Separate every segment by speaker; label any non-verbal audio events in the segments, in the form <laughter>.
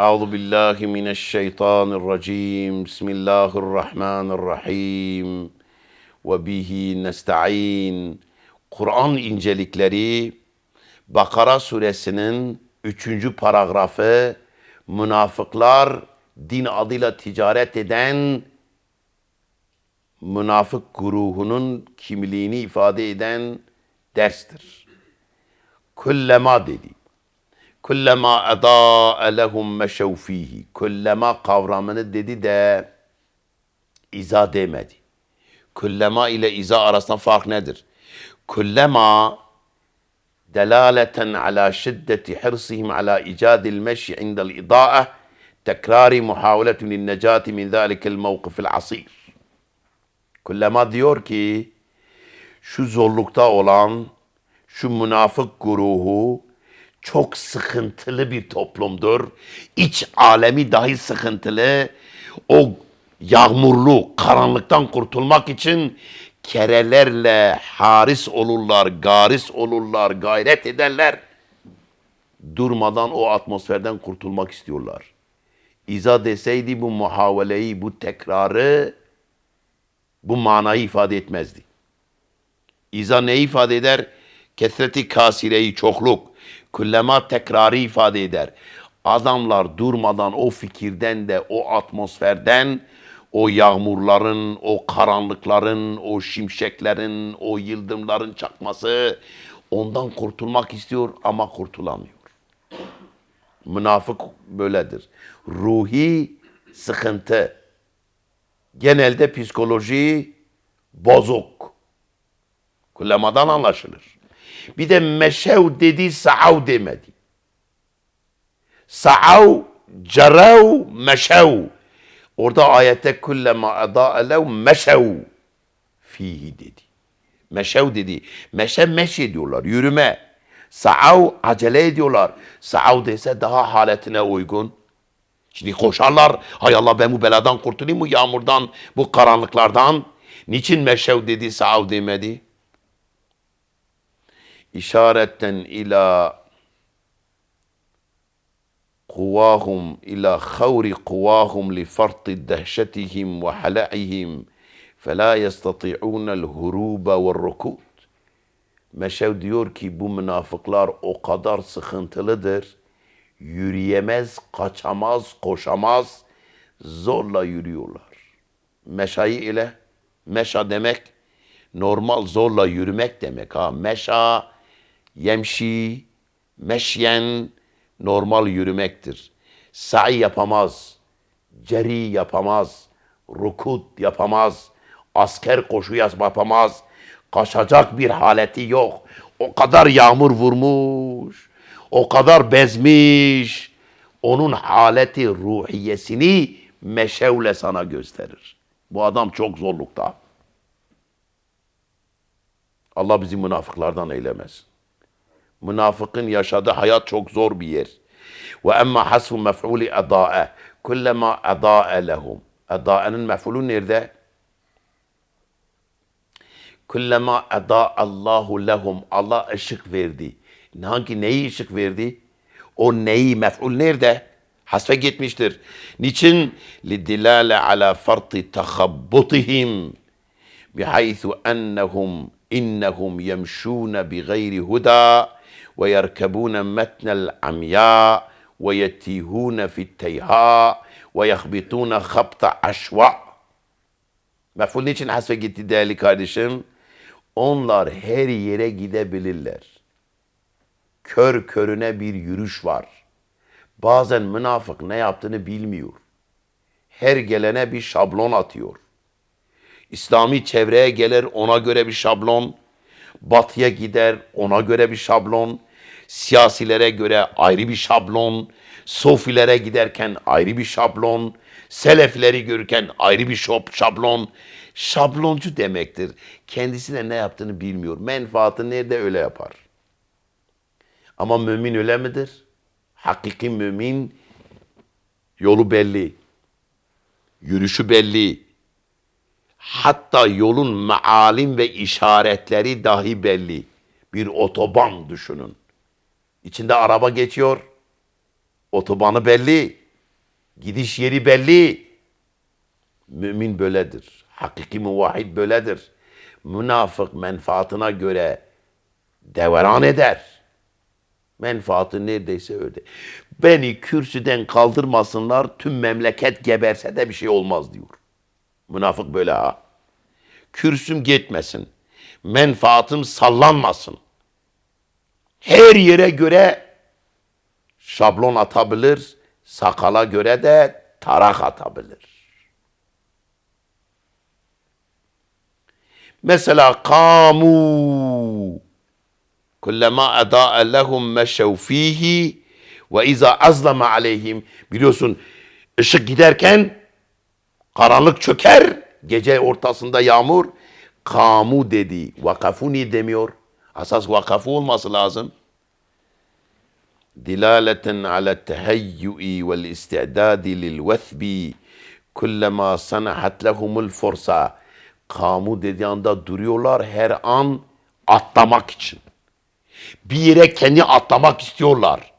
Speaker 1: Euzu billahi mineşşeytanirracim. Bismillahirrahmanirrahim. Ve bihi nesta'in. Kur'an incelikleri Bakara suresinin 3. paragrafı münafıklar din adıyla ticaret eden münafık grubunun kimliğini ifade eden derstir. Kullema dedi. Kullema edaa lehum meşev fihi. Kullema kavramını dedi de iza demedi. Kullema ile iza arasında fark nedir? Kullema delaleten ala şiddeti hirsihim ala icadil meşyi indel ida'a tekrari muhaveletun linnecati min zalikel mevkifil asir. Kullema diyor ki şu zorlukta olan şu münafık grubu çok sıkıntılı bir toplumdur. İç alemi dahi sıkıntılı. O yağmurlu karanlıktan kurtulmak için kerelerle haris olurlar, garis olurlar, gayret ederler. Durmadan o atmosferden kurtulmak istiyorlar. İza deseydi bu muhaveleyi, bu tekrarı, bu manayı ifade etmezdi. İza ne ifade eder? Kesreti kasireyi çokluk. Kullema tekrarı ifade eder. Adamlar durmadan o fikirden de o atmosferden o yağmurların, o karanlıkların, o şimşeklerin, o yıldırımların çakması ondan kurtulmak istiyor ama kurtulamıyor. Münafık böyledir. Ruhi sıkıntı. Genelde psikoloji bozuk. Kullemadan anlaşılır. Bir de meşev dedi, sa'av demedi. Sa'av, carav, meşev. Orada ayette kullema adâ lev meşev fihi dedi. Meşev dedi. Meşe meş ediyorlar, yürüme. Sa'av acele ediyorlar. Sa'av dese daha haletine uygun. Şimdi koşarlar. Hay Allah ben bu beladan kurtulayım bu yağmurdan, bu karanlıklardan. Niçin meşev dedi, sa'av demedi? إشارة إلى قواهم إلى خور قواهم لفرط دهشتهم وحلعهم فلا يستطيعون الهروب والركود. مشاو ديور كي بومنافقلار أو قدر سخنتلدر يريمز قاچاماز قوشاماز زورلا يريولار مشاي إلى مشا دمك نورمال زورلا يرمك دمك ها مشا yemşi, meşyen, normal yürümektir. Sa'i yapamaz, ceri yapamaz, rukut yapamaz, asker koşu yapamaz, kaçacak bir haleti yok. O kadar yağmur vurmuş, o kadar bezmiş, onun haleti ruhiyesini meşevle sana gösterir. Bu adam çok zorlukta. Allah bizi münafıklardan eylemesin. Münafıkın yaşadığı hayat çok zor bir yer. Ve emma hasfu mef'uli ada'e. Kullema ada'e lehum. Ada'enin mef'ulü nerede? Kullema ada'allahu lehum. Allah ışık verdi. Hangi neyi ışık verdi? O neyi mef'ul nerede? Hasfe gitmiştir. Niçin? Lidilale ala farti tahabbutihim. Bihaythu ennehum innehum yemşûne bi gayri huda ويركبون متن العمياء ويتيهون في التيهاء ويخبطون خبط عشواء Mef'ul niçin hasfe gitti değerli kardeşim? Onlar her yere gidebilirler. Kör körüne bir yürüyüş var. Bazen münafık ne yaptığını bilmiyor. Her gelene bir şablon atıyor. İslami çevreye gelir ona göre bir şablon. Batıya gider ona göre bir şablon siyasilere göre ayrı bir şablon, sofilere giderken ayrı bir şablon, selefleri görürken ayrı bir şop, şablon. Şabloncu demektir. Kendisine ne yaptığını bilmiyor. Menfaatı nerede öyle yapar. Ama mümin öyle midir? Hakiki mümin yolu belli. Yürüyüşü belli. Hatta yolun mealim ve işaretleri dahi belli. Bir otoban düşünün. İçinde araba geçiyor. Otobanı belli. Gidiş yeri belli. Mümin böyledir. Hakiki muvahhid böyledir. Münafık menfaatına göre devran eder. Menfaatı neredeyse öyle. Beni kürsüden kaldırmasınlar, tüm memleket geberse de bir şey olmaz diyor. Münafık böyle ha. Kürsüm gitmesin. Menfaatım sallanmasın. Her yere göre şablon atabilir, sakala göre de tarak atabilir. Mesela kamu kullama eda'a lehum meşev fihi ve iza azlama aleyhim biliyorsun ışık giderken karanlık çöker gece ortasında yağmur. Kamu dedi vakafuni demiyor? Asas vakafu olması lazım. Dilaleten ala tehayyui vel istidadi lil vethbi kullama sanahat lehumul fursa. Kamu dediği anda duruyorlar her an atlamak için. Bir yere kendi atlamak istiyorlar.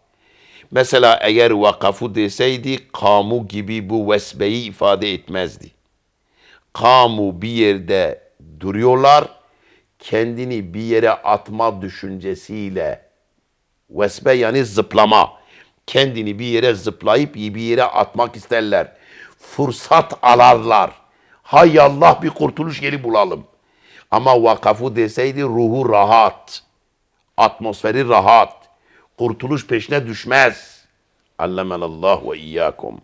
Speaker 1: Mesela eğer vakafu deseydi kamu gibi bu vesbeyi ifade etmezdi. Kamu bir yerde duruyorlar, kendini bir yere atma düşüncesiyle vesbe yani zıplama. Kendini bir yere zıplayıp bir yere atmak isterler. Fırsat alarlar. Hay Allah bir kurtuluş yeri bulalım. Ama vakafu deseydi ruhu rahat atmosferi rahat. Kurtuluş peşine düşmez. Allemenallah ve iyyakum.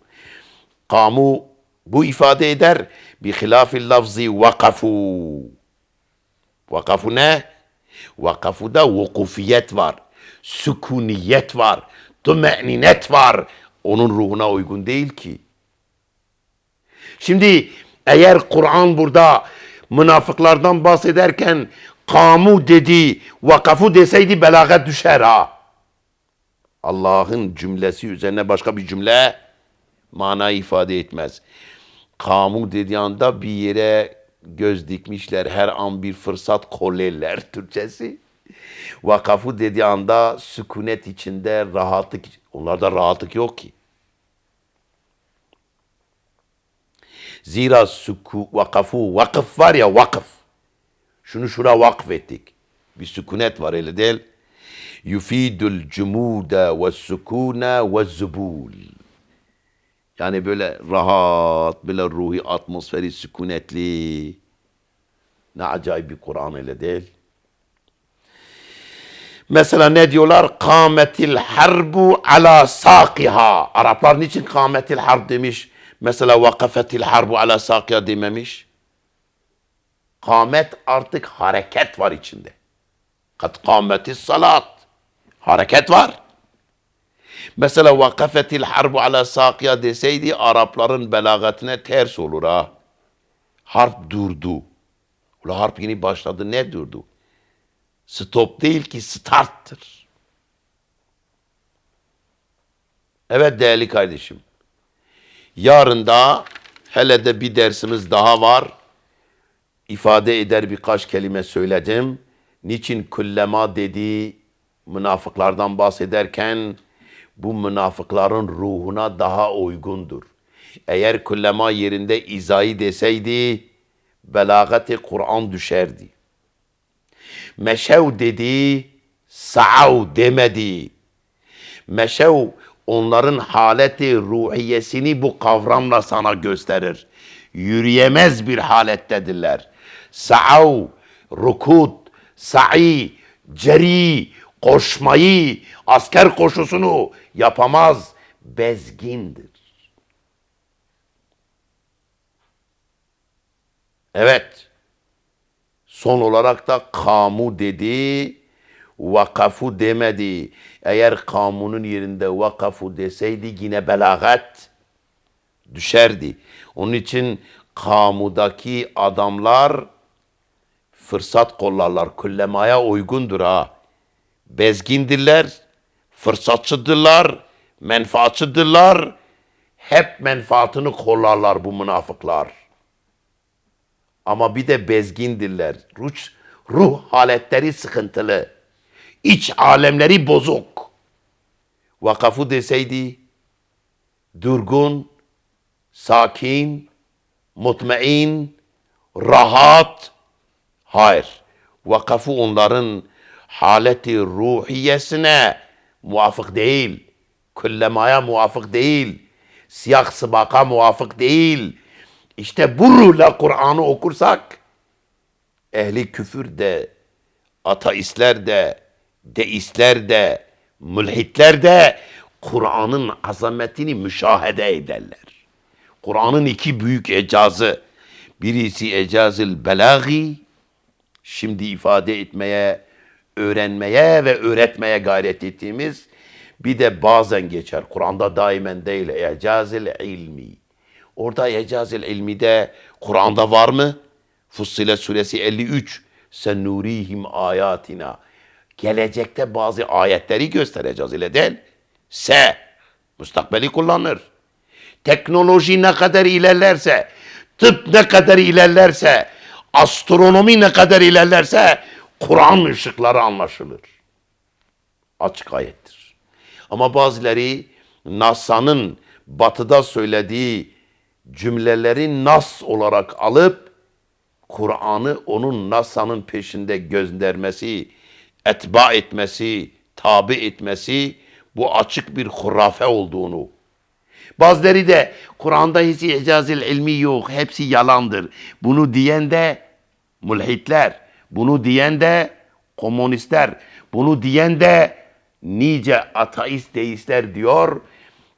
Speaker 1: Kamu bu ifade eder. Bi hilafil lafzi vakafu. Vakafu ne? Vakafuda vukufiyet var. Sükuniyet var. Tüme'ninet var. Onun ruhuna uygun değil ki. Şimdi eğer Kur'an burada münafıklardan bahsederken kamu dedi, vakafu deseydi belagat düşer ha. Allah'ın cümlesi üzerine başka bir cümle mana ifade etmez. Kamu dediği anda bir yere göz dikmişler, her an bir fırsat kollerler <laughs> Türkçesi. Vakafu dediği anda sükunet içinde rahatlık, onlarda rahatlık yok ki. Zira suku, vakafu, vakıf var ya vakıf. Şunu şura vakfettik. Bir sükunet var öyle değil. Yufidul cumuda ve sukuna ve zubul. Yani böyle rahat, böyle ruhi atmosferi sükunetli. Ne acayip bir Kur'an öyle değil. Mesela ne diyorlar? Kâmetil harbu ala sakiha. Araplar niçin kâmetil harb demiş? Mesela vakafetil harbu ala sakiha dememiş. Kâmet artık hareket var içinde. Kat kâmetis salat. Hareket var. Mesela vakafetil harbu ala sakiya deseydi Arapların belagatine ters olur ha. Harp durdu. Ula harp yeni başladı ne durdu? Stop değil ki starttır. Evet değerli kardeşim. Yarın da hele de bir dersimiz daha var. İfade eder birkaç kelime söyledim. Niçin kullema dedi münafıklardan bahsederken bu münafıkların ruhuna daha uygundur. Eğer kullema yerinde izayı deseydi belagati Kur'an düşerdi. Meşev dedi, sa'av demedi. Meşev onların haleti ruhiyesini bu kavramla sana gösterir. Yürüyemez bir halettedirler. Sa'av, rukut, sa'i, ceri, koşmayı, asker koşusunu yapamaz, bezgindir. Evet. Son olarak da kamu dedi, vakafu demedi. Eğer kamunun yerinde vakafu deseydi yine belagat düşerdi. Onun için kamudaki adamlar fırsat kollarlar. Kullemaya uygundur ha. Bezgindirler, fırsatçıdırlar, menfaatçıdırlar. Hep menfaatını kollarlar bu münafıklar. Ama bir de bezgindirler. Ruh, ruh haletleri sıkıntılı. İç alemleri bozuk. Vakafu deseydi durgun, sakin, mutmain, rahat. Hayır. Vakafı onların haleti ruhiyesine muvafık değil. Küllemaya muvafık değil. Siyah sıbaka muvafık değil. İşte bu ruhla Kur'an'ı okursak ehli küfür de, ateistler de, deistler de, mülhitler de Kur'an'ın azametini müşahede ederler. Kur'an'ın iki büyük ecazı. Birisi ecazil belagi, şimdi ifade etmeye, öğrenmeye ve öğretmeye gayret ettiğimiz bir de bazen geçer. Kur'an'da daimen değil. Ecazil ilmi. Orada ecazil ilmi de Kur'an'da var mı? Fussilet suresi 53. Sen nurihim ayatina. Gelecekte bazı ayetleri göstereceğiz ile değil. Se. Müstakbeli kullanır. Teknoloji ne kadar ilerlerse, tıp ne kadar ilerlerse, astronomi ne kadar ilerlerse Kur'an ışıkları anlaşılır. Açık ayettir. Ama bazıları NASA'nın batıda söylediği cümleleri nas olarak alıp Kur'an'ı onun NASA'nın peşinde göndermesi, etba etmesi, tabi etmesi bu açık bir hurafe olduğunu Bazıları da Kur'an'da hiç icazil ilmi yok. Hepsi yalandır. Bunu diyen de mulhitler. Bunu diyen de komünistler. Bunu diyen de nice ateist deistler diyor.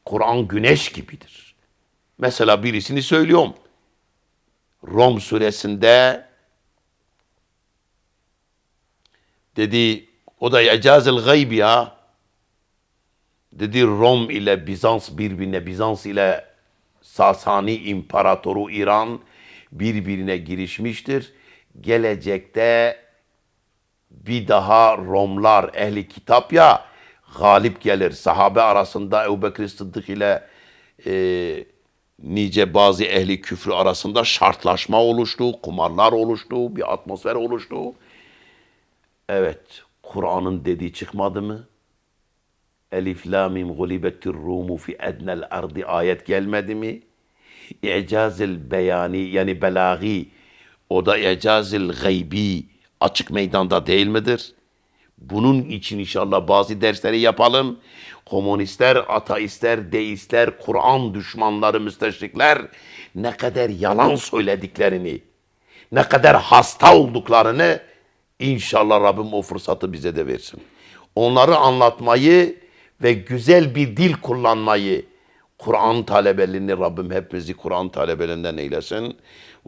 Speaker 1: Kur'an güneş gibidir. Mesela birisini söylüyorum. Rom suresinde dedi o da icazil gayb ya. Dedi Rom ile Bizans birbirine, Bizans ile Sasani İmparatoru İran birbirine girişmiştir. Gelecekte bir daha Romlar ehli kitap ya galip gelir. Sahabe arasında Ebu Bekir Sıddık ile e, nice bazı ehli küfrü arasında şartlaşma oluştu, kumarlar oluştu, bir atmosfer oluştu. Evet, Kur'an'ın dediği çıkmadı mı? Elif la mim gulibetir rumu fi ednel ardi ayet gelmedi mi? İcazil beyani yani belagi o da icazil gaybi açık meydanda değil midir? Bunun için inşallah bazı dersleri yapalım. Komünistler, ateistler, deistler, Kur'an düşmanları, müsteşrikler ne kadar yalan söylediklerini, ne kadar hasta olduklarını inşallah Rabbim o fırsatı bize de versin. Onları anlatmayı ve güzel bir dil kullanmayı Kur'an talebelerini Rabbim hepimizi Kur'an talebelerinden eylesin.